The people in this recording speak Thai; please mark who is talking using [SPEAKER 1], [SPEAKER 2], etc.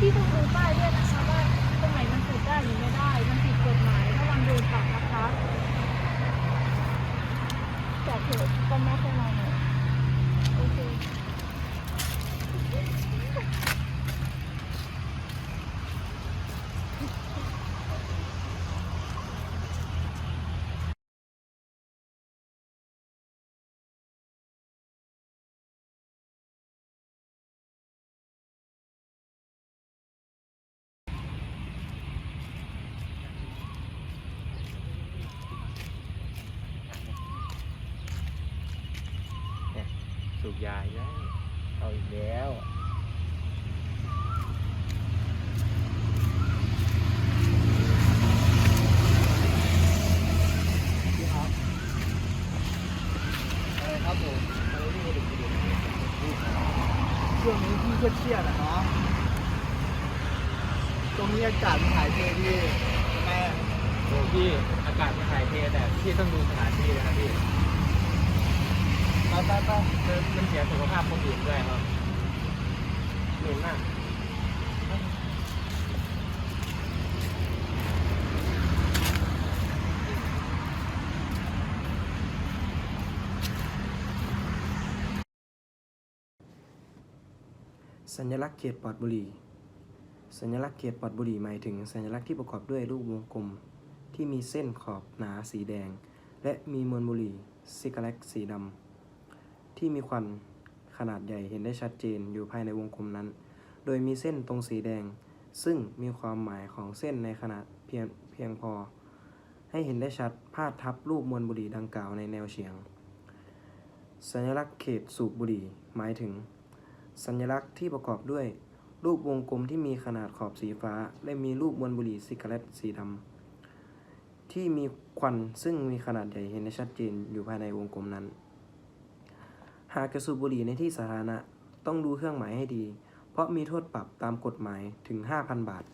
[SPEAKER 1] ที่ต้องรู้ป้ายด้วยนะคะว่าตรงไหนมันติดได้หรือไม่ได้ มันผิดกฎหมายระวังโดนปรับนะคะ
[SPEAKER 2] แต่เถอะก็ไมราชะไรนะ
[SPEAKER 3] าอีกแล้วเอาอีกแล้ว
[SPEAKER 4] พี่ครับอะไรครับผมอะไรนี่ก็ดึกดึกช่วงนี้พี่ก็เครียดๆอะเนาะตรงนี้อากาศมันถ่ายเทพี่ทำไมอะ
[SPEAKER 3] โอ้พี่อากาศมันถ่ายเทแต่พี่ต้องดูสถานที่นะครับพี่
[SPEAKER 4] ไปไปไป
[SPEAKER 3] มันมันเสียสุขภาพคนอื่นด้วยครับเหม็นมาก
[SPEAKER 5] สัญลักษณ์เขตปลอดบุหรี่ สัญลักษณ์เขตปลอดบุหรี่หมายถึง สัญลักษณ์ที่ประกอบด้วยรูปวงกลม ที่มีเส้นขอบหนาสีแดง และมีมวลบุหรี่ซิกาเล็กสีดำ ที่มีควันขนาดใหญ่เห็นได้ชัดเจนอยู่ภายในวงกลมนั้น โดยมีเส้นตรงสีแดง ซึ่งมีความหมายของเส้นในขนาดเพียงเพียงพอ ให้เห็นได้ชัดพาดทับรูปมวลบุหรี่ดังกล่าวในแนวเฉียง สัญลักษณ์เขตสูบบุหรี่หมายถึง สัญลักษณ์ที่ประกอบด้วย รูปวงกลมที่มีขนาดขอบสีฟ้า และมีรูปมวลบุหรี่ซิกาเรตสีดำที่มีควันซึ่งมีขนาดใหญ่เห็นได้ชัดเจนอยู่ภายในวงกลมนั้น หากจะสูบบุหรี่ในที่สาธารณะ ต้องดูเครื่องหมายให้ดี เพราะมีโทษปรับตามกฎหมายถึง 5,000 บาท